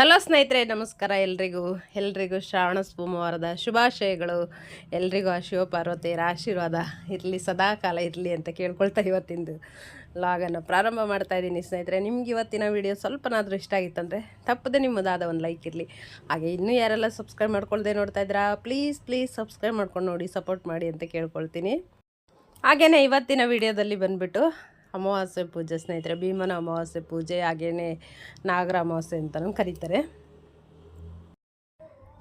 Hello ಸ್ನೇಹಿತರೆ, ನಮಸ್ಕಾರ ಎಲ್ರಿಗೂ. ಎಲ್ರಿಗೂ ಶ್ರಾವಣ ಸೋಮವಾರದ ಶುಭಾಶಯಗಳು. ಎಲ್ರಿಗೂ ಆ ಶಿವಪಾರ್ವತಿಯರ ಆಶೀರ್ವಾದ ಇರಲಿ ಸದಾ ಕಾಲ ಇರಲಿ ಅಂತ ಕೇಳ್ಕೊಳ್ತಾ ಇವತ್ತಿಂದು ಲಾಗನ್ನು ಪ್ರಾರಂಭ ಮಾಡ್ತಾ ಇದ್ದೀನಿ ಸ್ನೇಹಿತರೆ. ನಿಮ್ಗೆ ಇವತ್ತಿನ ವಿಡಿಯೋ ಸ್ವಲ್ಪನಾದರೂ ಇಷ್ಟ ಆಗಿತ್ತಂದರೆ ತಪ್ಪದೆ ನಿಮ್ಮದಾದ ಒಂದು ಲೈಕ್ ಇರಲಿ. ಹಾಗೆ ಇನ್ನೂ ಯಾರೆಲ್ಲ ಸಬ್ಸ್ಕ್ರೈಬ್ ಮಾಡ್ಕೊಳ್ದೆ ನೋಡ್ತಾ ಇದ್ದೀರಾ ಪ್ಲೀಸ್ ಪ್ಲೀಸ್ ಸಬ್ಸ್ಕ್ರೈಬ್ ಮಾಡ್ಕೊಂಡು ನೋಡಿ ಸಪೋರ್ಟ್ ಮಾಡಿ ಅಂತ ಕೇಳ್ಕೊಳ್ತೀನಿ. ಹಾಗೆಯೇ ಇವತ್ತಿನ ವಿಡಿಯೋದಲ್ಲಿ ಬಂದುಬಿಟ್ಟು ಅಮಾವಾಸ್ಯೆ ಪೂಜೆ ಸ್ನೇಹಿತರೆ, ಭೀಮನ ಅಮಾವಾಸ್ಯೆ ಪೂಜೆ ಹಾಗೆಯೇ ನಾಗರ ಅಮಾವಾಸ್ಯೆ ಅಂತಲೂ ಕರೀತಾರೆ.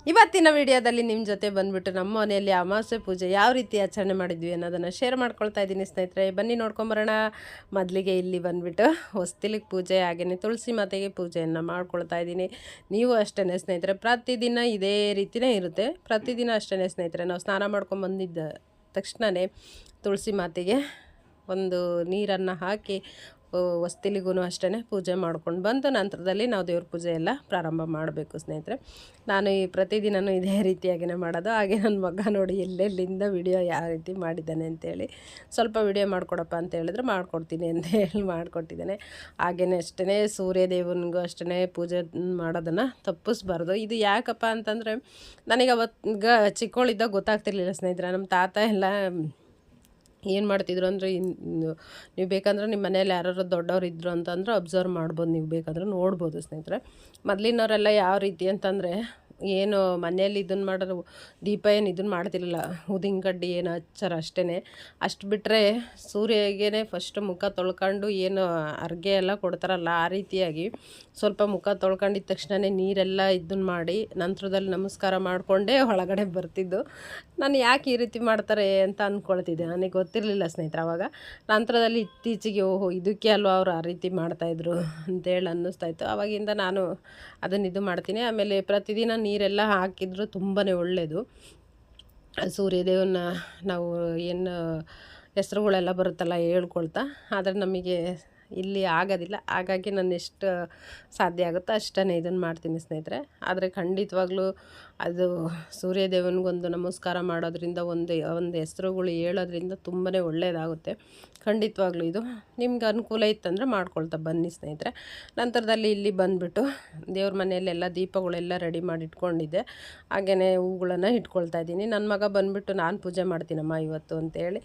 ಇವತ್ತಿನ ವಿಡಿಯೋದಲ್ಲಿ ನಿಮ್ಮ ಜೊತೆ ಬಂದುಬಿಟ್ಟು ನಮ್ಮ ಮನೆಯಲ್ಲಿ ಅಮಾವಾಸ್ಯೆ ಪೂಜೆ ಯಾವ ರೀತಿ ಆಚರಣೆ ಮಾಡಿದ್ವಿ ಅನ್ನೋದನ್ನು ಶೇರ್ ಮಾಡ್ಕೊಳ್ತಾ ಇದ್ದೀನಿ ಸ್ನೇಹಿತರೆ. ಬನ್ನಿ ನೋಡ್ಕೊಂಬರೋಣ. ಮೊದಲಿಗೆ ಇಲ್ಲಿ ಬಂದುಬಿಟ್ಟು ಹೊಸ್ತಿಲಿಗೆ ಪೂಜೆ ಹಾಗೆಯೇ ತುಳಸಿ ಮಾತೆಗೆ ಪೂಜೆಯನ್ನು ಮಾಡ್ಕೊಳ್ತಾ ಇದ್ದೀನಿ. ನೀವು ಅಷ್ಟೇ ಸ್ನೇಹಿತರೆ, ಪ್ರತಿದಿನ ಇದೇ ರೀತಿಯೇ ಇರುತ್ತೆ. ಪ್ರತಿದಿನ ಅಷ್ಟೇ ಸ್ನೇಹಿತರೆ, ನಾವು ಸ್ನಾನ ಮಾಡ್ಕೊಂಡು ಬಂದಿದ್ದ ತಕ್ಷಣವೇ ತುಳಸಿ ಮಾತೆಗೆ ಒಂದು ನೀರನ್ನು ಹಾಕಿ ವಸ್ತಿಲಿಗೂ ಅಷ್ಟೇ ಪೂಜೆ ಮಾಡ್ಕೊಂಡು ಬಂದು ನಂತರದಲ್ಲಿ ನಾವು ದೇವ್ರ ಪೂಜೆ ಎಲ್ಲ ಪ್ರಾರಂಭ ಮಾಡಬೇಕು ಸ್ನೇಹಿತರೆ. ನಾನು ಈ ಪ್ರತಿದಿನವೂ ಇದೇ ರೀತಿಯಾಗಿಯೇ ಮಾಡೋದು. ಹಾಗೆ ನನ್ನ ಮಗ ನೋಡಿ ಎಲ್ಲೆಲ್ಲಿಂದ ವಿಡಿಯೋ ಯಾವ ರೀತಿ ಮಾಡಿದ್ದಾನೆ ಅಂತೇಳಿ, ಸ್ವಲ್ಪ ವಿಡಿಯೋ ಮಾಡಿಕೊಡಪ್ಪ ಅಂತ ಹೇಳಿದ್ರೆ ಮಾಡ್ಕೊಡ್ತೀನಿ ಅಂತ ಹೇಳಿ ಮಾಡಿಕೊಟ್ಟಿದ್ದಾನೆ. ಹಾಗೆಯೇ ಅಷ್ಟೇ ಸೂರ್ಯ ದೇವನಿಗೂ ಅಷ್ಟೇ ಪೂಜೆ ಮಾಡೋದನ್ನು ತಪ್ಪಿಸ್ಬಾರ್ದು. ಇದು ಯಾಕಪ್ಪ ಅಂತಂದರೆ ನನಗೆ ಅವತ್ತು ಚಿಕ್ಕವಳಿದ್ದಾಗ ಗೊತ್ತಾಗ್ತಿರ್ಲಿಲ್ಲ ಸ್ನೇಹಿತರೆ. ನಮ್ಮ ತಾತ ಎಲ್ಲ ಏನು ಮಾಡ್ತಿದ್ರು ಅಂದರೆ ನೀವು ಬೇಕಂದ್ರೆ ನಿಮ್ಮ ಮನೇಲಿ ಯಾರು ದೊಡ್ಡವ್ರು ಇದ್ದರು ಅಂತಂದ್ರೆ ಅಬ್ಸರ್ವ್ ಮಾಡ್ಬೋದು ನೀವು ಬೇಕಾದ್ರೆ ನೋಡ್ಬೋದು ಸ್ನೇಹಿತರೆ. ಮೊದಲಿನವರೆಲ್ಲ ಯಾವ ರೀತಿ ಅಂತಂದರೆ ಏನು ಮನೆಯಲ್ಲಿ ಇದನ್ನು ಮಾಡೋರು ದೀಪ ಏನು ಇದನ್ನು ಮಾಡ್ತಿರಲಿಲ್ಲ. ಊದಿನ ಕಡ್ಡಿ ಏನು ಹಚ್ಚಾರ ಅಷ್ಟೇ ಅಷ್ಟು ಬಿಟ್ಟರೆ ಸೂರ್ಯಗೇ ಫಸ್ಟ್ ಮುಖ ತೊಳ್ಕೊಂಡು ಏನು ಅರ್ಗೆ ಎಲ್ಲ ಕೊಡ್ತಾರಲ್ಲ ಆ ರೀತಿಯಾಗಿ ಸ್ವಲ್ಪ ಮುಖ ತೊಳ್ಕೊಂಡಿದ್ದ ತಕ್ಷಣವೇ ನೀರೆಲ್ಲ ಇದನ್ನು ಮಾಡಿ ನಂತರದಲ್ಲಿ ನಮಸ್ಕಾರ ಮಾಡಿಕೊಂಡೇ ಒಳಗಡೆ ಬರ್ತಿದ್ದು. ನಾನು ಯಾಕೆ ಈ ರೀತಿ ಮಾಡ್ತಾರೆ ಅಂತ ಅಂದ್ಕೊಳ್ತಿದ್ದೆ ನನಗೆ ಗೊತ್ತಿರಲಿಲ್ಲ ಸ್ನೇಹಿತರೆ ಅವಾಗ. ನಂತರದಲ್ಲಿ ಇತ್ತೀಚೆಗೆ ಓಹೋ ಇದಕ್ಕೆ ಅಲ್ವಾ ಅವರು ಆ ರೀತಿ ಮಾಡ್ತಾಯಿದ್ರು ಅಂತೇಳಿ ಅನ್ನಿಸ್ತಾಯಿತ್ತು ಆವಾಗಿಂದ ನಾನು ಅದನ್ನು ಇದು ಮಾಡ್ತೀನಿ. ಆಮೇಲೆ ಪ್ರತಿದಿನ ನೀರೆಲ್ಲ ಹಾಕಿದ್ರು ತುಂಬಾ ಒಳ್ಳೆಯದು ಸೂರ್ಯದೇವನ ನಾವು ಏನು ಹೆಸ್ರುಗಳೆಲ್ಲ ಬರುತ್ತಲ್ಲ ಹೇಳ್ಕೊಳ್ತಾ ಆದರೆ ನಮಗೆ ಇಲ್ಲಿ ಆಗೋದಿಲ್ಲ. ಹಾಗಾಗಿ ನಾನು ಎಷ್ಟು ಸಾಧ್ಯ ಆಗುತ್ತೋ ಅಷ್ಟೇ ಇದನ್ನು ಮಾಡ್ತೀನಿ ಸ್ನೇಹಿತರೆ. ಆದರೆ ಖಂಡಿತವಾಗ್ಲೂ ಅದು ಸೂರ್ಯದೇವನಿಗೊಂದು ನಮಸ್ಕಾರ ಮಾಡೋದ್ರಿಂದ, ಒಂದು ಒಂದು ಹೆಸರುಗಳು ಹೇಳೋದ್ರಿಂದ ತುಂಬಾ ಒಳ್ಳೆಯದಾಗುತ್ತೆ ಖಂಡಿತವಾಗ್ಲೂ ಇದು ನಿಮ್ಗೆ ಅನುಕೂಲ ಇತ್ತಂದರೆ ಮಾಡ್ಕೊಳ್ತಾ ಬನ್ನಿ ಸ್ನೇಹಿತರೆ. ನಂತರದಲ್ಲಿ ಇಲ್ಲಿ ಬಂದುಬಿಟ್ಟು ದೇವ್ರ ಮನೆಯಲ್ಲೆಲ್ಲ ದೀಪಗಳೆಲ್ಲ ರೆಡಿ ಮಾಡಿ ಇಟ್ಕೊಂಡಿದ್ದೆ ಹಾಗೆಯೇ ಹೂಗಳನ್ನು ಇಟ್ಕೊಳ್ತಾ ಇದ್ದೀನಿ. ನನ್ನ ಮಗ ಬಂದುಬಿಟ್ಟು ನಾನು ಪೂಜೆ ಮಾಡ್ತೀನಮ್ಮ ಇವತ್ತು ಅಂತೇಳಿ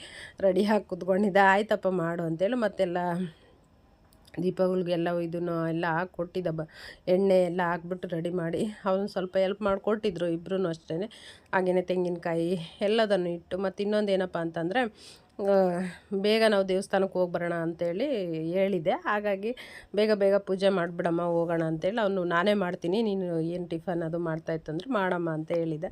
ರೆಡಿ ಹಾಕಿ ಕೂತ್ಕೊಂಡಿದ್ದೆ. ಆಯ್ತಪ್ಪ ಮಾಡು ಅಂತೇಳಿ ಮತ್ತೆಲ್ಲ ದೀಪಗಳಿಗೆಲ್ಲ ಇದನ್ನು ಎಲ್ಲ ಹಾಕಿ ಕೊಟ್ಟಿದ್ದ ಬ, ಎಣ್ಣೆ ಎಲ್ಲ ಹಾಕ್ಬಿಟ್ಟು ರೆಡಿ ಮಾಡಿ ಅವನು ಸ್ವಲ್ಪ ಎಲ್ಪ್ ಮಾಡಿಕೊಟ್ಟಿದ್ರು ಇಬ್ಬರೂ ಅಷ್ಟೇ ಹಾಗೆಯೇ ತೆಂಗಿನಕಾಯಿ ಎಲ್ಲದನ್ನು ಇಟ್ಟು ಮತ್ತು ಇನ್ನೊಂದು ಏನಪ್ಪ ಅಂತಂದರೆ ಬೇಗ ನಾವು ದೇವಸ್ಥಾನಕ್ಕೆ ಹೋಗಿ ಬರೋಣ ಅಂತೇಳಿ ಹೇಳಿದೆ. ಹಾಗಾಗಿ ಬೇಗ ಬೇಗ ಪೂಜೆ ಮಾಡಿಬಿಡಮ್ಮ, ಹೋಗೋಣ ಅಂತೇಳಿ ಅವನು, ನಾನೇ ಮಾಡ್ತೀನಿ, ನೀನು ಏನು ಟಿಫನ್ ಅದು ಮಾಡ್ತಾಯಿತ್ತಂದ್ರೆ ಮಾಡಮ್ಮ ಅಂತ ಹೇಳಿದೆ.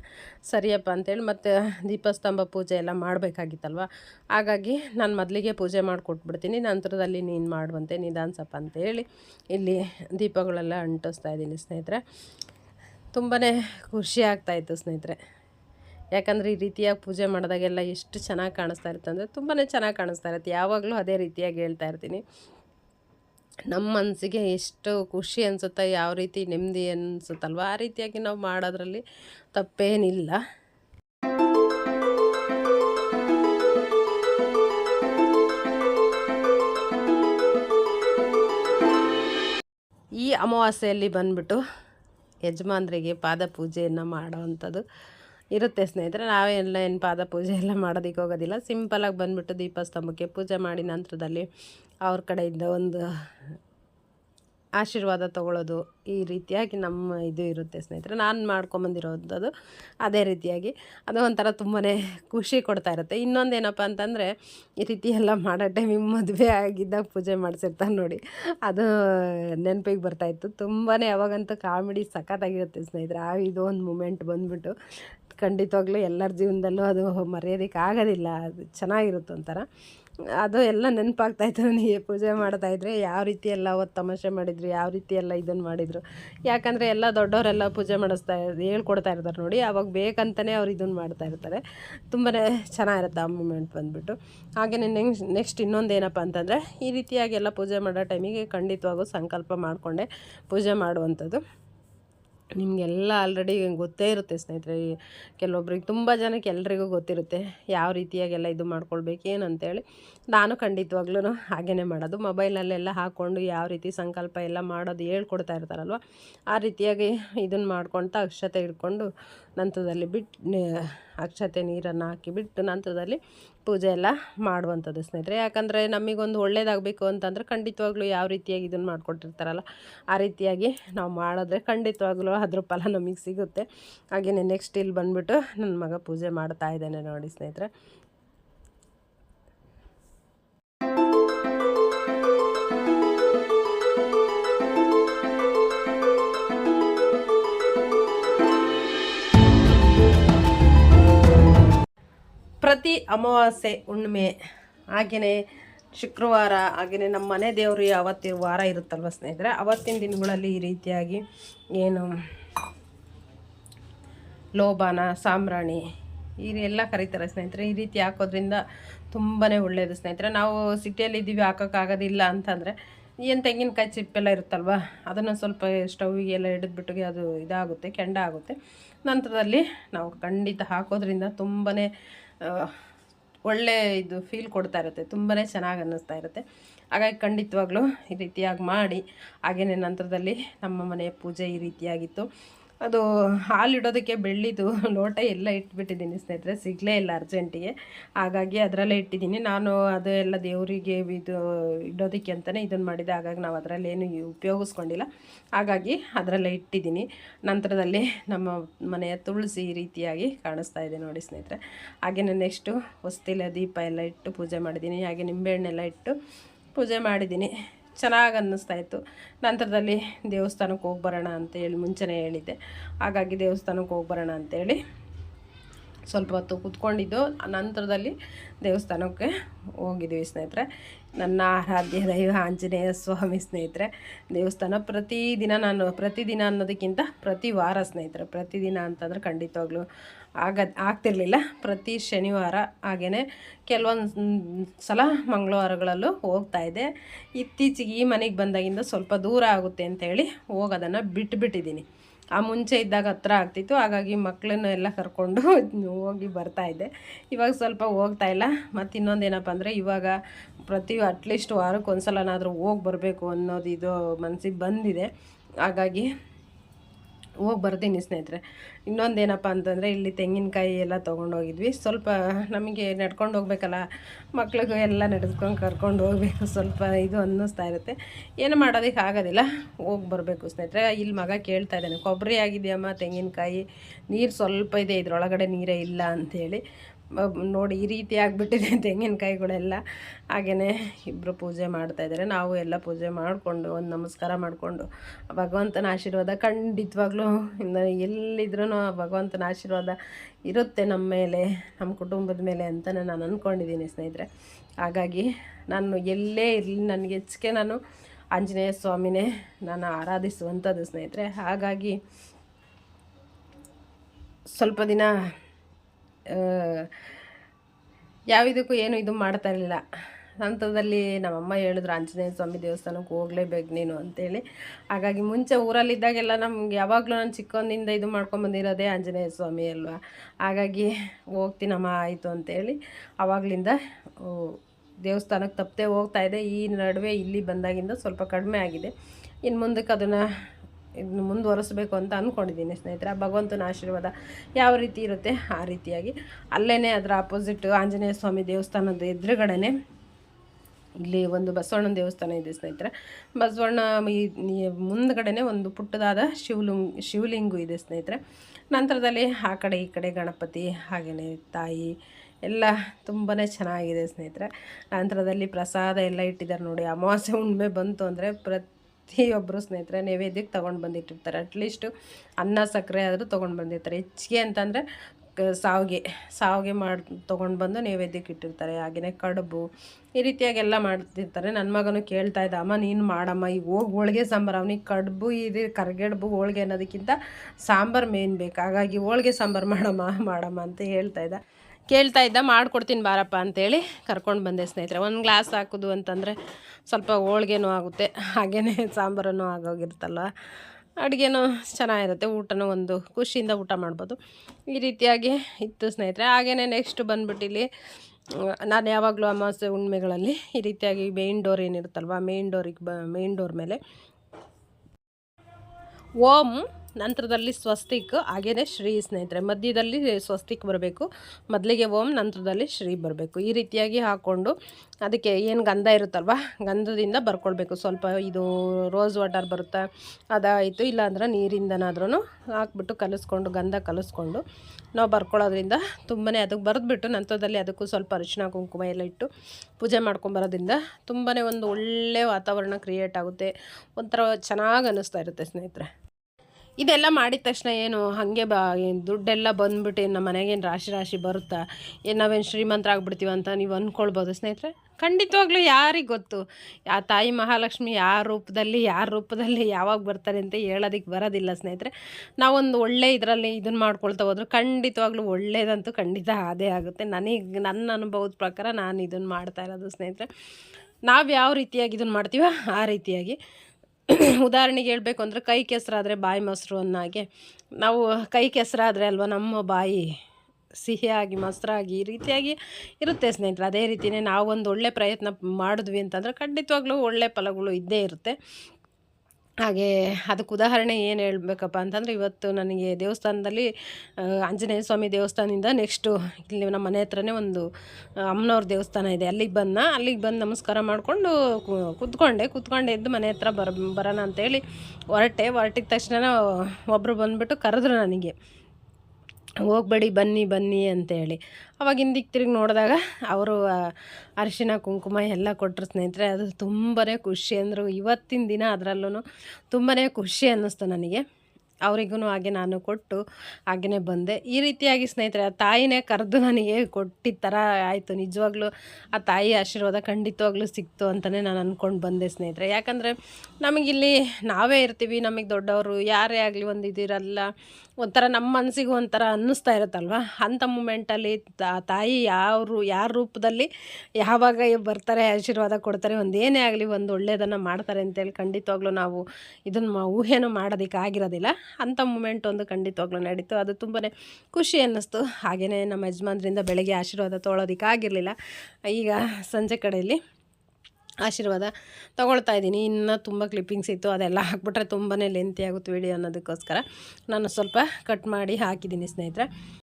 ಸರಿಯಪ್ಪ ಅಂತೇಳಿ ಮತ್ತು ದೀಪಸ್ತಂಭ ಪೂಜೆ ಎಲ್ಲ ಮಾಡಬೇಕಾಗಿತ್ತಲ್ವ? ಹಾಗಾಗಿ ನಾನು ಮೊದಲಿಗೆ ಪೂಜೆ ಮಾಡಿಕೊಟ್ಬಿಡ್ತೀನಿ, ನಂತರದಲ್ಲಿ ನೀನು ಮಾಡುವಂತೆ ನಿಧಾನ್ಸಪ್ಪ ಅಂತೇಳಿ ಇಲ್ಲಿ ದೀಪಗಳೆಲ್ಲ ಅಂಟಿಸ್ತಾ ಇದ್ದೀನಿ ಸ್ನೇಹಿತರೆ. ತುಂಬಾ ಖುಷಿ ಆಗ್ತಾಯಿತ್ತು ಸ್ನೇಹಿತರೆ. ಯಾಕಂದರೆ ಈ ರೀತಿಯಾಗಿ ಪೂಜೆ ಮಾಡಿದಾಗೆಲ್ಲ ಎಷ್ಟು ಚೆನ್ನಾಗಿ ಕಾಣಿಸ್ತಾ ಇರುತ್ತೆ ಅಂದರೆ ತುಂಬಾ ಚೆನ್ನಾಗಿ ಕಾಣಿಸ್ತಾ ಇರುತ್ತೆ. ಯಾವಾಗಲೂ ಅದೇ ರೀತಿಯಾಗಿ ಹೇಳ್ತಾ ಇರ್ತೀನಿ. ನಮ್ಮ ಮನಸ್ಸಿಗೆ ಎಷ್ಟು ಖುಷಿ ಅನಿಸುತ್ತೆ, ಯಾವ ರೀತಿ ನೆಮ್ಮದಿ ಅನಿಸುತ್ತಲ್ವ, ಆ ರೀತಿಯಾಗಿ ನಾವು ಮಾಡೋದ್ರಲ್ಲಿ ತಪ್ಪೇನಿಲ್ಲ. ಈ ಅಮಾವಾಸ್ಯೆಯಲ್ಲಿ ಬಂದ್ಬಿಟ್ಟು ಯಜಮಾನ್ರಿಗೆ ಪಾದ ಪೂಜೆಯನ್ನು ಮಾಡೋವಂಥದ್ದು. ಇರುತ್ತೆ ಸ್ನೇಹಿತರೆ, ನಾವೆಲ್ಲ ಏನು ಪಾದ ಪೂಜೆ ಎಲ್ಲ ಮಾಡೋದಕ್ಕೆ ಹೋಗೋದಿಲ್ಲ. ಸಿಂಪಲಾಗಿ ಬಂದುಬಿಟ್ಟು ದೀಪಸ್ತಂಭಕ್ಕೆ ಪೂಜೆ ಮಾಡಿ ನಂತರದಲ್ಲಿ ಅವ್ರ ಕಡೆಯಿಂದ ಒಂದು ಆಶೀರ್ವಾದ ತಗೊಳ್ಳೋದು ಈ ರೀತಿಯಾಗಿ ನಮ್ಮ ಇದು ಇರುತ್ತೆ ಸ್ನೇಹಿತರೆ. ನಾನು ಮಾಡ್ಕೊಂಬಂದಿರೋಂಥದ್ದು ಅದೇ ರೀತಿಯಾಗಿ. ಅದು ಒಂಥರ ತುಂಬಾ ಖುಷಿ ಕೊಡ್ತಾ ಇರುತ್ತೆ. ಇನ್ನೊಂದು ಏನಪ್ಪ ಅಂತಂದರೆ, ಈ ರೀತಿ ಎಲ್ಲ ಮಾಡೋ ಟೈಮಿಗೆ ಮದುವೆ ಆಗಿದ್ದಾಗ ಪೂಜೆ ಮಾಡಿಸಿರ್ತಾರೆ ನೋಡಿ. ಅದು ನೆನಪಿಗೆ ಬರ್ತಾಯಿತ್ತು ತುಂಬಾ ಯಾವಾಗಂತೂ ಕಾಮಿಡಿ ಸಖತ್ತಾಗಿರುತ್ತೆ ಸ್ನೇಹಿತರೆ. ಆ ಇದು ಒಂದು ಮೂಮೆಂಟ್ ಬಂದುಬಿಟ್ಟು ಖಂಡಿತವಾಗ್ಲೂ ಎಲ್ಲರ ಜೀವನದಲ್ಲೂ ಅದು ಮರೆಯೋದಕ್ಕೆ ಆಗೋದಿಲ್ಲ. ಅದು ಚೆನ್ನಾಗಿರುತ್ತೆ ಒಂಥರ. ಅದು ಎಲ್ಲ ನೆನಪಾಗ್ತಾ ಇತ್ತು ನನಗೆ. ಪೂಜೆ ಮಾಡ್ತಾ ಮಾಡ್ತಾಯಿದ್ರೆ ಯಾವ ರೀತಿ ಎಲ್ಲ ಅವತ್ತು ತಮಾಷೆ ಮಾಡಿದ್ರು, ಯಾವ ರೀತಿ ಎಲ್ಲ ಇದನ್ನು ಮಾಡಿದರು. ಯಾಕಂದರೆ ಎಲ್ಲ ದೊಡ್ಡವರೆಲ್ಲ ಪೂಜೆ ಮಾಡಿಸ್ತಾ ಹೇಳ್ಕೊಡ್ತಾ ಇರ್ತಾರೆ ನೋಡಿ, ಅವಾಗ ಬೇಕಂತಲೇ ಅವ್ರು ಇದನ್ನು ಮಾಡ್ತಾ ಇರ್ತಾರೆ. ತುಂಬಾ ಚೆನ್ನಾಗಿರುತ್ತೆ ಆ ಮೂಮೆಂಟ್ ಬಂದುಬಿಟ್ಟು. ಹಾಗೆಯೇ ನೆಕ್ಸ್ಟ್ ನೆಕ್ಸ್ಟ್ ಇನ್ನೊಂದು ಏನಪ್ಪ ಅಂತಂದರೆ, ಈ ರೀತಿಯಾಗಿ ಎಲ್ಲ ಪೂಜೆ ಮಾಡೋ ಟೈಮಿಗೆ ಖಂಡಿತವಾಗೂ ಸಂಕಲ್ಪ ಮಾಡಿಕೊಂಡೆ ಪೂಜೆ ಮಾಡುವಂಥದ್ದು. ನಿಮಗೆಲ್ಲ ಆಲ್ರೆಡಿ ಗೊತ್ತೇ ಇರುತ್ತೆ ಸ್ನೇಹಿತರೆ, ಕೆಲವೊಬ್ರಿಗೆ ತುಂಬ ಜನಕ್ಕೆ ಎಲ್ರಿಗೂ ಗೊತ್ತಿರುತ್ತೆ ಯಾವ ರೀತಿಯಾಗೆಲ್ಲ ಇದು ಮಾಡ್ಕೊಳ್ಬೇಕು, ಏನಂತೇಳಿ. ನಾನು ಖಂಡಿತವಾಗ್ಲೂ ಹಾಗೇ ಮಾಡೋದು. ಮೊಬೈಲಲ್ಲೆಲ್ಲ ಹಾಕ್ಕೊಂಡು ಯಾವ ರೀತಿ ಸಂಕಲ್ಪ ಎಲ್ಲ ಮಾಡೋದು ಹೇಳ್ಕೊಡ್ತಾ ಇರ್ತಾರಲ್ವ, ಆ ರೀತಿಯಾಗಿ ಇದನ್ನು ಮಾಡ್ಕೊಳ್ತಾ ಅಕ್ಷತೆ ಇಟ್ಕೊಂಡು ನಂತರದಲ್ಲಿ ಬಿಟ್ಟು ಅಕ್ಷತೆ ನೀರನ್ನು ಹಾಕಿಬಿಟ್ಟು ನಂತರದಲ್ಲಿ ಪೂಜೆ ಎಲ್ಲ ಮಾಡುವಂಥದ್ದು ಸ್ನೇಹಿತರೆ. ಯಾಕಂದರೆ ನಮಗೊಂದು ಒಳ್ಳೇದಾಗಬೇಕು ಅಂತಂದರೆ ಖಂಡಿತವಾಗ್ಲೂ ಯಾವ ರೀತಿಯಾಗಿ ಇದನ್ನು ಮಾಡಿಕೊಟ್ಟಿರ್ತಾರಲ್ಲ, ಆ ರೀತಿಯಾಗಿ ನಾವು ಮಾಡಿದ್ರೆ ಖಂಡಿತವಾಗ್ಲೂ ಅದ್ರ ಫಲ ನಮಗೆ ಸಿಗುತ್ತೆ. ಹಾಗೆಯೇ ನೆಕ್ಸ್ಟ್ ಇಲ್ಲಿ ಬಂದುಬಿಟ್ಟು ನನ್ನ ಮಗ ಪೂಜೆ ಮಾಡ್ತಾ ಇದ್ದಾನೆ ನೋಡಿ ಸ್ನೇಹಿತರೆ. ಪ್ರತಿ ಅಮಾವಾಸ್ಯೆ ಹುಣ್ಣಿಮೆ ಹಾಗೆಯೇ ಶುಕ್ರವಾರ ಹಾಗೆಯೇ ನಮ್ಮ ಮನೆ ದೇವರು ಅವತ್ತಿನ ವಾರ ಇರುತ್ತಲ್ವ ಸ್ನೇಹಿತರೆ? ಅವತ್ತಿನ ದಿನಗಳಲ್ಲಿ ಈ ರೀತಿಯಾಗಿ ಏನು ಲೋಬಾನ ಸಾಂಬ್ರಾಣಿ ಈ ಎಲ್ಲ ಕರೀತಾರೆ ಸ್ನೇಹಿತರೆ. ಈ ರೀತಿ ಹಾಕೋದ್ರಿಂದ ತುಂಬಾ ಒಳ್ಳೆಯದು ಸ್ನೇಹಿತರೆ. ನಾವು ಸಿಟಿಯಲ್ಲಿ ಇದ್ದೀವಿ ಹಾಕೋಕ್ಕಾಗೋದಿಲ್ಲ ಅಂತಂದರೆ ಏನು ತೆಂಗಿನಕಾಯಿ ಚಿಪ್ಪೆಲ್ಲ ಇರುತ್ತಲ್ವ? ಅದನ್ನು ಸ್ವಲ್ಪ ಸ್ಟವ್ವಿಗೆಲ್ಲ ಹಿಡಿದ್ಬಿಟ್ಟು ಅದು ಇದಾಗುತ್ತೆ, ಕೆಂಡ ಆಗುತ್ತೆ. ನಂತರದಲ್ಲಿ ನಾವು ಖಂಡಿತ ಹಾಕೋದ್ರಿಂದ ತುಂಬಾ ಒಳ್ಳೆ ಇದು ಫೀಲ್ ಕೊಡ್ತಾ ಇರುತ್ತೆ. ತುಂಬಾ ಚೆನ್ನಾಗಿ ಅನ್ನಿಸ್ತಾ ಇರುತ್ತೆ. ಹಾಗಾಗಿ ಖಂಡಿತವಾಗ್ಲೂ ಈ ರೀತಿಯಾಗಿ ಮಾಡಿ. ಹಾಗೆಯೇ ನಂತರದಲ್ಲಿ ನಮ್ಮ ಮನೆಯ ಪೂಜೆ ಈ ರೀತಿಯಾಗಿತ್ತು. ಅದು ಹಾಲಿಡೋದಕ್ಕೆ ಬೆಳ್ಳಿದು ಲೋಟ ಎಲ್ಲ ಇಟ್ಬಿಟ್ಟಿದ್ದೀನಿ ಸ್ನೇಹಿತರೆ, ಸಿಗಲೇ ಇಲ್ಲ ಅರ್ಜೆಂಟಿಗೆ. ಹಾಗಾಗಿ ಅದರಲ್ಲೇ ಇಟ್ಟಿದ್ದೀನಿ. ನಾನು ಅದು ಎಲ್ಲ ದೇವರಿಗೆ ಇದು ಇಡೋದಕ್ಕೆ ಅಂತಲೇ ಇದನ್ನು ಮಾಡಿದೆ. ಹಾಗಾಗಿ ನಾವು ಅದರಲ್ಲೇನು ಉಪಯೋಗಿಸ್ಕೊಂಡಿಲ್ಲ. ಹಾಗಾಗಿ ಅದರಲ್ಲೇ ಇಟ್ಟಿದ್ದೀನಿ. ನಂತರದಲ್ಲಿ ನಮ್ಮ ಮನೆಯ ತುಳಸಿ ಈ ರೀತಿಯಾಗಿ ಕಾಣಿಸ್ತಾ ಇದೆ ನೋಡಿ ಸ್ನೇಹಿತರೆ. ಹಾಗೆಯೇ ನೆಕ್ಸ್ಟು ಹೊಸ್ತಿಲ ದೀಪ ಎಲ್ಲ ಇಟ್ಟು ಪೂಜೆ ಮಾಡಿದ್ದೀನಿ. ಹಾಗೆ ನಿಂಬೆಹಣ್ಣೆಲ್ಲ ಇಟ್ಟು ಪೂಜೆ ಮಾಡಿದ್ದೀನಿ. ಚೆನ್ನಾಗಿ ಅನ್ನಿಸ್ತಾ ಇತ್ತು. ನಂತರದಲ್ಲಿ ದೇವಸ್ಥಾನಕ್ಕೆ ಹೋಗಿ ಬರೋಣ ಅಂತೇಳಿ ಮುಂಚೆನೇ ಹೇಳಿದ್ದೆ. ಹಾಗಾಗಿ ದೇವಸ್ಥಾನಕ್ಕೆ ಹೋಗಿ ಬರೋಣ ಅಂತೇಳಿ ಸ್ವಲ್ಪ ಹೊತ್ತು ಕೂತ್ಕೊಂಡಿದ್ದು. ನಂತರದಲ್ಲಿ ದೇವಸ್ಥಾನಕ್ಕೆ ಹೋಗಿದ್ದೀವಿ ಸ್ನೇಹಿತರೆ. ನನ್ನ ಆರಾಧ್ಯ ದೈವ ಆಂಜನೇಯ ಸ್ವಾಮಿ ಸ್ನೇಹಿತರೆ. ದೇವಸ್ಥಾನ ಪ್ರತಿದಿನ ನಾನು ಪ್ರತಿದಿನ ಅನ್ನೋದಕ್ಕಿಂತ ಪ್ರತಿ ವಾರ ಸ್ನೇಹಿತರೆ. ಪ್ರತಿದಿನ ಅಂತಂದರೆ ಖಂಡಿತವಾಗ್ಲೂ ಆಗ ಆಗ್ತಿರಲಿಲ್ಲ. ಪ್ರತಿ ಶನಿವಾರ ಹಾಗೆಯೇ ಕೆಲವೊಂದು ಸಲ ಮಂಗಳವಾರಗಳಲ್ಲೂ ಹೋಗ್ತಾ ಇದೆ ಇತ್ತೀಚೆಗೆ ಈ ಮನೆಗೆ ಬಂದಾಗಿಂದ ಸ್ವಲ್ಪ ದೂರ ಆಗುತ್ತೆ ಅಂತೇಳಿ ಹೋಗೋದನ್ನು ಬಿಟ್ಟುಬಿಟ್ಟಿದ್ದೀನಿ ಆ ಮುಂಚೆ ಇದ್ದಾಗ ಹತ್ರ ಆಗ್ತಿತ್ತು. ಹಾಗಾಗಿ ಮಕ್ಕಳನ್ನ ಎಲ್ಲ ಕರ್ಕೊಂಡು ಹೋಗಿ ಬರ್ತಾಯಿದ್ದೆ ಇವಾಗ ಸ್ವಲ್ಪ ಹೋಗ್ತಾ ಇಲ್ಲ. ಮತ್ತು ಇನ್ನೊಂದೇನಪ್ಪ ಅಂದರೆ ಇವಾಗ ಪ್ರತಿ ಅಟ್ಲೀಸ್ಟ್ ವಾರಕ್ಕೆ ಒಂದು ಸಲನಾದರೂ ಹೋಗಿ ಬರಬೇಕು ಅನ್ನೋದು ಇದು ಮನಸ್ಸಿಗೆ ಬಂದಿದೆ. ಹಾಗಾಗಿ ಹೋಗಿ ಬರ್ತೀನಿ ಸ್ನೇಹಿತರೆ. ಇನ್ನೊಂದು ಏನಪ್ಪ ಅಂತಂದರೆ ಇಲ್ಲಿ ತೆಂಗಿನಕಾಯಿ ಎಲ್ಲ ತೊಗೊಂಡೋಗಿದ್ವಿ ಸ್ವಲ್ಪ ನಮಗೆ ನಡ್ಕೊಂಡು ಹೋಗ್ಬೇಕಲ್ಲ, ಮಕ್ಳಿಗೂ ಎಲ್ಲ ನಡೆಸ್ಕೊಂಡು ಕರ್ಕೊಂಡು ಹೋಗ್ಬೇಕು. ಸ್ವಲ್ಪ ಇದು ಅನ್ನಿಸ್ತಾ ಇರುತ್ತೆ. ಏನು ಮಾಡೋದಕ್ಕೆ ಆಗೋದಿಲ್ಲ. ಹೋಗಿ ಬರಬೇಕು ಸ್ನೇಹಿತರೆ. ಇಲ್ಲಿ ಮಗ ಕೇಳ್ತಾ ಇದ್ದಾನೆ, ಕೊಬ್ಬರಿ ಆಗಿದೆಯಮ್ಮ ತೆಂಗಿನಕಾಯಿ, ನೀರು ಸ್ವಲ್ಪ ಇದೆ, ಇದರೊಳಗಡೆ ನೀರೇ ಇಲ್ಲ ಅಂಥೇಳಿ ನೋಡಿ ಈ ರೀತಿ ಆಗಿಬಿಟ್ಟಿದೆ ತೆಂಗಿನಕಾಯಿಗಳೆಲ್ಲ. ಹಾಗೆಯೇ ಇಬ್ಬರು ಪೂಜೆ ಮಾಡ್ತಾಯಿದ್ದಾರೆ ನಾವು ಎಲ್ಲ ಪೂಜೆ ಮಾಡಿಕೊಂಡು ಒಂದು ನಮಸ್ಕಾರ ಮಾಡಿಕೊಂಡು ಭಗವಂತನ ಆಶೀರ್ವಾದ ಖಂಡಿತವಾಗ್ಲೂ ಇನ್ನು ಎಲ್ಲಿದ್ರೂ ಭಗವಂತನ ಆಶೀರ್ವಾದ ಇರುತ್ತೆ ನಮ್ಮ ಮೇಲೆ, ನಮ್ಮ ಕುಟುಂಬದ ಮೇಲೆ ಅಂತಲೇ ನಾನು ಅಂದ್ಕೊಂಡಿದ್ದೀನಿ ಸ್ನೇಹಿತರೆ. ಹಾಗಾಗಿ ನಾನು ಎಲ್ಲೇ ಇರಲಿ, ನನಗೆ ಹೆಚ್ಚಿಗೆ ನಾನು ಆಂಜನೇಯ ಸ್ವಾಮಿನೇ ನಾನು ಆರಾಧಿಸುವಂಥದ್ದು ಸ್ನೇಹಿತರೆ. ಹಾಗಾಗಿ ಸ್ವಲ್ಪ ದಿನ ಯಾವಿದಕ್ಕೂ ಏನು ಇದು ಮಾಡ್ತಾ ಇರಲಿಲ್ಲ. ಹಂತದಲ್ಲಿ ನಮ್ಮಮ್ಮ ಹೇಳಿದ್ರು, ಆಂಜನೇಯ ಸ್ವಾಮಿ ದೇವಸ್ಥಾನಕ್ಕೆ ಹೋಗ್ಲೇಬೇಕು ನೀನು ಅಂತೇಳಿ. ಹಾಗಾಗಿ ಮುಂಚೆ ಊರಲ್ಲಿದ್ದಾಗೆಲ್ಲ ನಮ್ಗೆ ಯಾವಾಗಲೂ ನಾನು ಚಿಕ್ಕಂದಿಂದ ಇದು ಮಾಡ್ಕೊಂಬಂದಿರೋದೇ ಆಂಜನೇಯ ಸ್ವಾಮಿ ಅಲ್ವಾ. ಹಾಗಾಗಿ ಹೋಗ್ತೀನಮ್ಮ, ಆಯಿತು ಅಂತೇಳಿ ಆವಾಗಲಿಂದ ದೇವಸ್ಥಾನಕ್ಕೆ ತಪ್ಪದೆ ಇದೆ. ಈ ನಡುವೆ ಇಲ್ಲಿ ಬಂದಾಗಿಂದ ಸ್ವಲ್ಪ ಕಡಿಮೆ ಆಗಿದೆ. ಇನ್ನು ಮುಂದಕ್ಕೆ ಅದನ್ನು ಇದನ್ನು ಮುಂದುವರಿಸ್ಬೇಕು ಅಂತ ಅಂದ್ಕೊಂಡಿದ್ದೀನಿ ಸ್ನೇಹಿತರೆ. ಭಗವಂತನ ಆಶೀರ್ವಾದ ಯಾವ ರೀತಿ ಇರುತ್ತೆ ಆ ರೀತಿಯಾಗಿ. ಅಲ್ಲೇ ಅದರ ಆಪೋಸಿಟ್ ಆಂಜನೇಯ ಸ್ವಾಮಿ ದೇವಸ್ಥಾನದ ಎದುರುಗಡೆನೆ ಇಲ್ಲಿ ಒಂದು ಬಸವಣ್ಣನ ದೇವಸ್ಥಾನ ಇದೆ ಸ್ನೇಹಿತರೆ. ಬಸವಣ್ಣ ಈ ಒಂದು ಪುಟ್ಟದಾದ ಶಿವಲಿಂಗ್ ಶಿವಲಿಂಗು ಇದೆ ಸ್ನೇಹಿತರೆ. ನಂತರದಲ್ಲಿ ಆ ಕಡೆ ಈ ಕಡೆ ಗಣಪತಿ ಹಾಗೆಯೇ ತಾಯಿ ಎಲ್ಲ ತುಂಬಾ ಚೆನ್ನಾಗಿದೆ ಸ್ನೇಹಿತರೆ. ನಂತರದಲ್ಲಿ ಪ್ರಸಾದ ಎಲ್ಲ ಇಟ್ಟಿದ್ದಾರೆ ನೋಡಿ. ಅಮಾವಾಸ್ಯೆ ಹುಣ್ಣಿಮೆ ಬಂತು ಅಂದರೆ ಪ್ರತಿ ಪ್ರತಿಯೊಬ್ಬರು ಸ್ನೇಹಿತರೆ ನೈವೇದ್ಯಕ್ಕೆ ತೊಗೊಂಡು ಬಂದಿಟ್ಟಿರ್ತಾರೆ. ಅಟ್ಲೀಸ್ಟು ಅನ್ನ, ಸಕ್ಕರೆ ಆದರೂ ತೊಗೊಂಡು ಬಂದಿರ್ತಾರೆ. ಹೆಚ್ಚಿಗೆ ಅಂತಂದರೆ ಸಾವಿಗೆ ಸಾವಿಗೆ ಮಾಡಿ, ತೊಗೊಂಡು ಬಂದು ನೈವೇದ್ಯಕ್ಕೆ ಇಟ್ಟಿರ್ತಾರೆ. ಹಾಗೆಯೇ ಕಡುಬು, ಈ ರೀತಿಯಾಗೆಲ್ಲ ಮಾಡ್ತಿರ್ತಾರೆ. ನನ್ನ ಮಗನು ಕೇಳ್ತಾ ಇದ್ದ, ಅಮ್ಮ, ನೀನು ಮಾಡಮ್ಮ, ಈ ಹೋಗಿ ಹೋಳಿಗೆ ಸಾಂಬಾರು, ಅವನಿಗೆ ಕಡುಬು ಇದು ಕರ್ಗೆಡ್ಬು, ಹೋಳಿಗೆ ಅನ್ನೋದಕ್ಕಿಂತ ಸಾಂಬಾರು ಮೇನ್ ಬೇಕು. ಹಾಗಾಗಿ ಹೋಳಿಗೆ ಸಾಂಬಾರು ಮಾಡಮ್ಮ ಮಾಡಮ್ಮ, ಅಂತ ಹೇಳ್ತಾ ಇದ್ದ. ಕೇಳ್ತಾ ಇದ್ದ, ಮಾಡ್ಕೊಡ್ತೀನಿ ಬಾರಪ್ಪ ಅಂತೇಳಿ ಕರ್ಕೊಂಡು ಬಂದೆ ಸ್ನೇಹಿತರೆ. ಒಂದು ಗ್ಲಾಸ್ ಹಾಕೋದು ಅಂತಂದರೆ ಸ್ವಲ್ಪ ಹೋಳ್ಗೆನೂ ಆಗುತ್ತೆ ಹಾಗೇ ಸಾಂಬಾರನ್ನು ಆಗೋಗಿರ್ತಲ್ವ ಅಡುಗೆನೂ ಚೆನ್ನಾಗಿರುತ್ತೆ, ಊಟನೂ ಒಂದು ಖುಷಿಯಿಂದ ಊಟ ಮಾಡ್ಬೋದು. ಈ ರೀತಿಯಾಗಿ ಇತ್ತು ಸ್ನೇಹಿತರೆ. ಹಾಗೆಯೇ ನೆಕ್ಸ್ಟ್ ಬಂದುಬಿಟ್ಟಿಲ್ಲಿ ನಾನು ಯಾವಾಗಲೂ ಅಮಾವಾಸ್ಯೆ ಉಣ್ಮೆಗಳಲ್ಲಿ ಈ ರೀತಿಯಾಗಿ ಮೇನ್ ಡೋರ್ ಏನಿರುತ್ತಲ್ವ ಮೇನ್ ಡೋರಿಗೆ ಬ ಮೇನ್ ಡೋರ್ ಮೇಲೆ ಓಂ ನಂತರದಲ್ಲಿ ಸ್ವಸ್ತಿಕ್ ಹಾಗೆಯೇ ಶ್ರೀ ಸ್ನೇಹಿತರೆ. ಮಧ್ಯದಲ್ಲಿ ಸ್ವಸ್ತಿಕ್ ಬರಬೇಕು, ಮೊದಲಿಗೆ ಓಂ, ನಂತರದಲ್ಲಿ ಶ್ರೀ ಬರಬೇಕು. ಈ ರೀತಿಯಾಗಿ ಹಾಕ್ಕೊಂಡು ಅದಕ್ಕೆ ಏನು ಗಂಧ ಇರುತ್ತಲ್ವ, ಗಂಧದಿಂದ ಬರ್ಕೊಳ್ಬೇಕು. ಸ್ವಲ್ಪ ಇದು ರೋಸ್ ವಾಟರ್ ಬರುತ್ತೆ, ಅದಾಯಿತು. ಇಲ್ಲಾಂದ್ರೆ ನೀರಿಂದನಾದ್ರೂ ಹಾಕ್ಬಿಟ್ಟು ಕಲಿಸ್ಕೊಂಡು, ಗಂಧ ಕಲಿಸ್ಕೊಂಡು ನಾವು ಬರ್ಕೊಳ್ಳೋದ್ರಿಂದ ತುಂಬಾ ಅದಕ್ಕೆ ಬರೆದ್ಬಿಟ್ಟು ನಂತರದಲ್ಲಿ ಅದಕ್ಕೂ ಸ್ವಲ್ಪ ಅರಿಶಿನ ಕುಂಕುಮ ಎಲ್ಲ ಇಟ್ಟು ಪೂಜೆ ಮಾಡ್ಕೊಂಬರೋದ್ರಿಂದ ತುಂಬಾ ಒಂದು ಒಳ್ಳೆಯ ವಾತಾವರಣ ಕ್ರಿಯೇಟ್ ಆಗುತ್ತೆ. ಒಂಥರ ಚೆನ್ನಾಗಿ ಅನ್ನಿಸ್ತಾ ಇರುತ್ತೆ ಸ್ನೇಹಿತರೆ. ಇದೆಲ್ಲ ಮಾಡಿದ ತಕ್ಷಣ ಏನು, ಹಾಗೆ ಬಾ, ಏನು ದುಡ್ಡೆಲ್ಲ ಬಂದ್ಬಿಟ್ಟು ನಮ್ಮ ಮನೆಗೇನು ರಾಶಿ ರಾಶಿ ಬರುತ್ತಾ? ಏನು ನಾವೇನು ಶ್ರೀಮಂತರಾಗ್ಬಿಡ್ತೀವಿ ಅಂತ ನೀವು ಅಂದ್ಕೊಳ್ಬೋದು ಸ್ನೇಹಿತರೆ? ಖಂಡಿತವಾಗ್ಲೂ ಯಾರಿಗೆ ಗೊತ್ತು? ಆ ತಾಯಿ ಮಹಾಲಕ್ಷ್ಮಿ ಯಾವ ರೂಪದಲ್ಲಿ, ಯಾರ ರೂಪದಲ್ಲಿ ಯಾವಾಗ ಬರ್ತಾರೆ ಅಂತ ಹೇಳೋದಕ್ಕೆ ಬರೋದಿಲ್ಲ ಸ್ನೇಹಿತರೆ. ನಾವೊಂದು ಒಳ್ಳೆ ಇದರಲ್ಲಿ ಇದನ್ನು ಮಾಡ್ಕೊಳ್ತಾ ಹೋದ್ರೆ ಖಂಡಿತವಾಗ್ಲೂ ಒಳ್ಳೇದಂತೂ ಖಂಡಿತ ಅದೇ ಆಗುತ್ತೆ. ನನಗೆ, ನನ್ನ ಅನುಭವದ ಪ್ರಕಾರ ನಾನು ಇದನ್ನು ಮಾಡ್ತಾ ಇರೋದು ಸ್ನೇಹಿತರೆ. ನಾವು ಯಾವ ರೀತಿಯಾಗಿ ಇದನ್ನು ಮಾಡ್ತೀವೋ ಆ ರೀತಿಯಾಗಿ. ಉದಾಹರಣೆಗೆ ಹೇಳಬೇಕು ಅಂದರೆ ಕೈ ಕೆಸರಾದರೆ ಬಾಯಿ ಮೊಸರು ಅನ್ನಾಗೆ. ನಾವು ಕೈ ಕೆಸರಾದರೆ ಅಲ್ವಾ, ನಮ್ಮ ಬಾಯಿ ಸಿಹಿಯಾಗಿ, ಮೊಸರಾಗಿ ಈ ರೀತಿಯಾಗಿ ಇರುತ್ತೆ ಸ್ನೇಹಿತರೆ. ಅದೇ ರೀತಿಯೇ ನಾವೊಂದು ಒಳ್ಳೆ ಪ್ರಯತ್ನ ಮಾಡಿದ್ವಿ ಅಂತಂದರೆ ಖಂಡಿತವಾಗ್ಲೂ ಒಳ್ಳೆ ಫಲಗಳು ಇದ್ದೇ ಇರುತ್ತೆ. ಹಾಗೆ ಅದಕ್ಕೆ ಉದಾಹರಣೆ ಏನು ಹೇಳಬೇಕಪ್ಪ ಅಂತಂದರೆ ಇವತ್ತು ನನಗೆ ದೇವಸ್ಥಾನದಲ್ಲಿ ಆಂಜನೇಯ ಸ್ವಾಮಿ ದೇವಸ್ಥಾನದಿಂದ ನೆಕ್ಸ್ಟು ಇಲ್ಲಿ ನಮ್ಮ ಮನೆ ಹತ್ರನೇ ಒಂದು ಅಮ್ಮನವ್ರ ದೇವಸ್ಥಾನ ಇದೆ. ಅಲ್ಲಿಗೆ ಬಂದ, ಅಲ್ಲಿಗೆ ಬಂದು ನಮಸ್ಕಾರ ಮಾಡಿಕೊಂಡು ಕುತ್ಕೊಂಡೆ. ಕುತ್ಕೊಂಡೆ ಎದ್ದು ಮನೆ ಹತ್ರ ಬರ, ಬರೋಣ ಅಂತೇಳಿ ಹೊರಟೆ. ಹೊರಟಿದ ತಕ್ಷಣ ಒಬ್ಬರು ಬಂದುಬಿಟ್ಟು ಕರೆದ್ರು ನನಗೆ. ಹೋಗ್ಬೇಡಿ, ಬನ್ನಿ ಬನ್ನಿ ಅಂತೇಳಿ. ಅವಾಗ ಹಿಂದಿಗೆ ತಿರುಗಿ ನೋಡಿದಾಗ ಅವರು ಅರಿಶಿನ, ಕುಂಕುಮ ಎಲ್ಲ ಕೊಟ್ಟರು ಸ್ನೇಹಿತರೆ, ಅದು ತುಂಬಾ ಖುಷಿ ಅಂದರು. ಇವತ್ತಿನ ದಿನ ಅದರಲ್ಲೂ ತುಂಬಾ ಖುಷಿ ಅನ್ನಿಸ್ತು ನನಗೆ. ಅವರಿಗೂ ಹಾಗೆ ನಾನು ಕೊಟ್ಟು ಹಾಗೆಯೇ ಬಂದೆ. ಈ ರೀತಿಯಾಗಿ ಸ್ನೇಹಿತರೆ, ಆ ತಾಯಿನೇ ಕರೆದು ನನಗೆ ಕೊಟ್ಟಿದ್ದ ಥರ ಆಯಿತು. ನಿಜವಾಗ್ಲೂ ಆ ತಾಯಿ ಆಶೀರ್ವಾದ ಖಂಡಿತವಾಗ್ಲೂ ಸಿಕ್ತು ಅಂತಲೇ ನಾನು ಅಂದ್ಕೊಂಡು ಬಂದೆ ಸ್ನೇಹಿತರೆ. ಯಾಕಂದರೆ ನಮಗಿಲ್ಲಿ ನಾವೇ ಇರ್ತೀವಿ, ನಮಗೆ ದೊಡ್ಡವರು, ಯಾರೇ ಆಗಲಿ ಒಂದು ಇದಿರಲ್ಲ, ಒಂಥರ ನಮ್ಮ ಮನಸ್ಸಿಗೂ ಒಂಥರ ಅನ್ನಿಸ್ತಾ ಇರುತ್ತಲ್ವ? ಅಂಥ ಮೂಮೆಂಟಲ್ಲಿ ತಾಯಿ ಯಾವ ಯಾರ ರೂಪದಲ್ಲಿ ಯಾವಾಗ ಬರ್ತಾರೆ, ಆಶೀರ್ವಾದ ಕೊಡ್ತಾರೆ, ಒಂದು ಏನೇ ಆಗಲಿ ಒಂದು ಒಳ್ಳೆಯದನ್ನು ಮಾಡ್ತಾರೆ ಅಂತೇಳಿ ಖಂಡಿತವಾಗ್ಲೂ ನಾವು ಇದನ್ನು ಊಹೆನೂ ಮಾಡೋದಕ್ಕೆ ಆಗಿರೋದಿಲ್ಲ. ಅಂಥ ಮೂಮೆಂಟ್ ಒಂದು ಖಂಡಿತವಾಗ್ಲೂ ನಡೀತು. ಅದು ತುಂಬಾ ಖುಷಿ ಅನ್ನಿಸ್ತು. ಹಾಗೆಯೇ ನಮ್ಮ ಯಜಮಾನ್ರಿಂದ ಬೆಳಗ್ಗೆ ಆಶೀರ್ವಾದ ತೊಗೊಳೋದಕ್ಕಾಗಿರಲಿಲ್ಲ. ಈಗ ಸಂಜೆ ಕಡೆಯಲ್ಲಿ ಆಶೀರ್ವಾದ ತೊಗೊಳ್ತಾ ಇದ್ದೀನಿ. ಇನ್ನೂ ತುಂಬ ಕ್ಲಿಪ್ಪಿಂಗ್ಸ್ ಇತ್ತು. ಅದೆಲ್ಲ ಹಾಕ್ಬಿಟ್ರೆ ತುಂಬಾ ಲೆಂತಿ ಆಗುತ್ತೆ ವಿಡಿಯೋ ಅನ್ನೋದಕ್ಕೋಸ್ಕರ. ನಾನು ಸ್ವಲ್ಪ ಕಟ್ ಮಾಡಿ ಹಾಕಿದ್ದೀನಿ ಸ್ನೇಹಿತರೆ.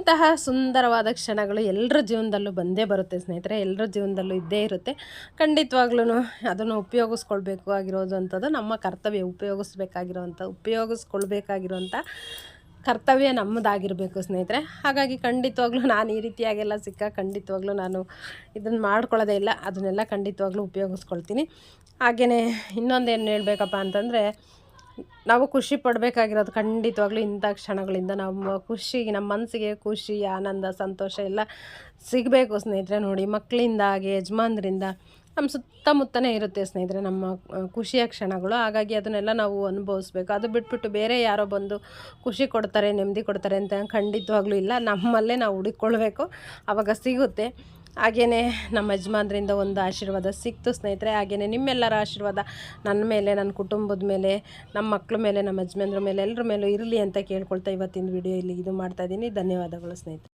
ಇಂತಹ ಸುಂದರವಾದ ಕ್ಷಣಗಳು ಎಲ್ಲರ ಜೀವನದಲ್ಲೂ ಬಂದೇ ಬರುತ್ತೆ ಸ್ನೇಹಿತರೆ, ಎಲ್ಲರ ಜೀವನದಲ್ಲೂ ಇದ್ದೇ ಇರುತ್ತೆ. ಖಂಡಿತವಾಗ್ಲೂ ಅದನ್ನು ಉಪಯೋಗಿಸ್ಕೊಳ್ಬೇಕು ಆಗಿರೋದು ಅಂಥದ್ದು, ನಮ್ಮ ಕರ್ತವ್ಯ ಉಪಯೋಗಿಸ್ಬೇಕಾಗಿರೋವಂಥ, ಉಪಯೋಗಿಸ್ಕೊಳ್ಬೇಕಾಗಿರುವಂಥ ಕರ್ತವ್ಯ ನಮ್ಮದಾಗಿರಬೇಕು ಸ್ನೇಹಿತರೆ. ಹಾಗಾಗಿ ಖಂಡಿತವಾಗ್ಲೂ ನಾನು ಈ ರೀತಿಯಾಗೆಲ್ಲ ಸಿಕ್ಕ, ಖಂಡಿತವಾಗ್ಲೂ ನಾನು ಇದನ್ನು ಮಾಡ್ಕೊಳ್ಳೋದೇ ಇಲ್ಲ, ಅದನ್ನೆಲ್ಲ ಖಂಡಿತವಾಗ್ಲೂ ಉಪಯೋಗಿಸ್ಕೊಳ್ತೀನಿ. ಹಾಗೆಯೇ ಇನ್ನೊಂದೇನು ಹೇಳಬೇಕಪ್ಪ ಅಂತಂದರೆ ನಾವು ಖುಷಿ ಪಡಬೇಕಾಗಿರೋದು ಖಂಡಿತವಾಗ್ಲೂ ಇಂಥ ಕ್ಷಣಗಳಿಂದ ನಮ್ಮ ಖುಷಿ ನಮ್ಮ ಮನಸ್ಸಿಗೆ ಖುಷಿ, ಆನಂದ, ಸಂತೋಷ ಎಲ್ಲ ಸಿಗಬೇಕು ಸ್ನೇಹಿತರೆ ನೋಡಿ. ಮಕ್ಕಳಿಂದ ಹಾಗೆ ಯಜಮಾನ್ರಿಂದ ನಮ್ಮ ಸುತ್ತಮುತ್ತನೇ ಇರುತ್ತೆ ಸ್ನೇಹಿತರೆ ನಮ್ಮ ಖುಷಿಯ ಕ್ಷಣಗಳು. ಹಾಗಾಗಿ ಅದನ್ನೆಲ್ಲ ನಾವು ಅನುಭವಿಸ್ಬೇಕು. ಅದು ಬಿಟ್ಬಿಟ್ಟು ಬೇರೆ ಯಾರೋ ಬಂದು ಖುಷಿ ಕೊಡ್ತಾರೆ, ನೆಮ್ಮದಿ ಕೊಡ್ತಾರೆ ಅಂತ ಖಂಡಿತವಾಗ್ಲೂ ಇಲ್ಲ. ನಮ್ಮಲ್ಲೇ ನಾವು ಹುಡುಕೊಳ್ಬೇಕು ಆವಾಗ ಸಿಗುತ್ತೆ. ಹಾಗೆಯೇ ನಮ್ಮ ಯಜಮಾನ್ರಿಂದ ಒಂದು ಆಶೀರ್ವಾದ ಸಿಕ್ತು ಸ್ನೇಹಿತರೆ ಹಾಗೆಯೇ ನಿಮ್ಮೆಲ್ಲರ ಆಶೀರ್ವಾದ ನನ್ನ ಮೇಲೆ, ನನ್ನ ಕುಟುಂಬದ ಮೇಲೆ, ನಮ್ಮ ಮಕ್ಕಳ ಮೇಲೆ, ನಮ್ಮ ಯಜಮಾನ್ರ ಮೇಲೆ, ಎಲ್ಲರ ಮೇಲೂ ಇರಲಿ ಅಂತ ಕೇಳ್ಕೊಳ್ತಾ ಇವತ್ತಿನ ವಿಡಿಯೋ ಇಲ್ಲಿ ಇದು ಮಾಡ್ತಾಯಿದ್ದೀನಿ ಧನ್ಯವಾದಗಳು ಸ್ನೇಹಿತರೆ.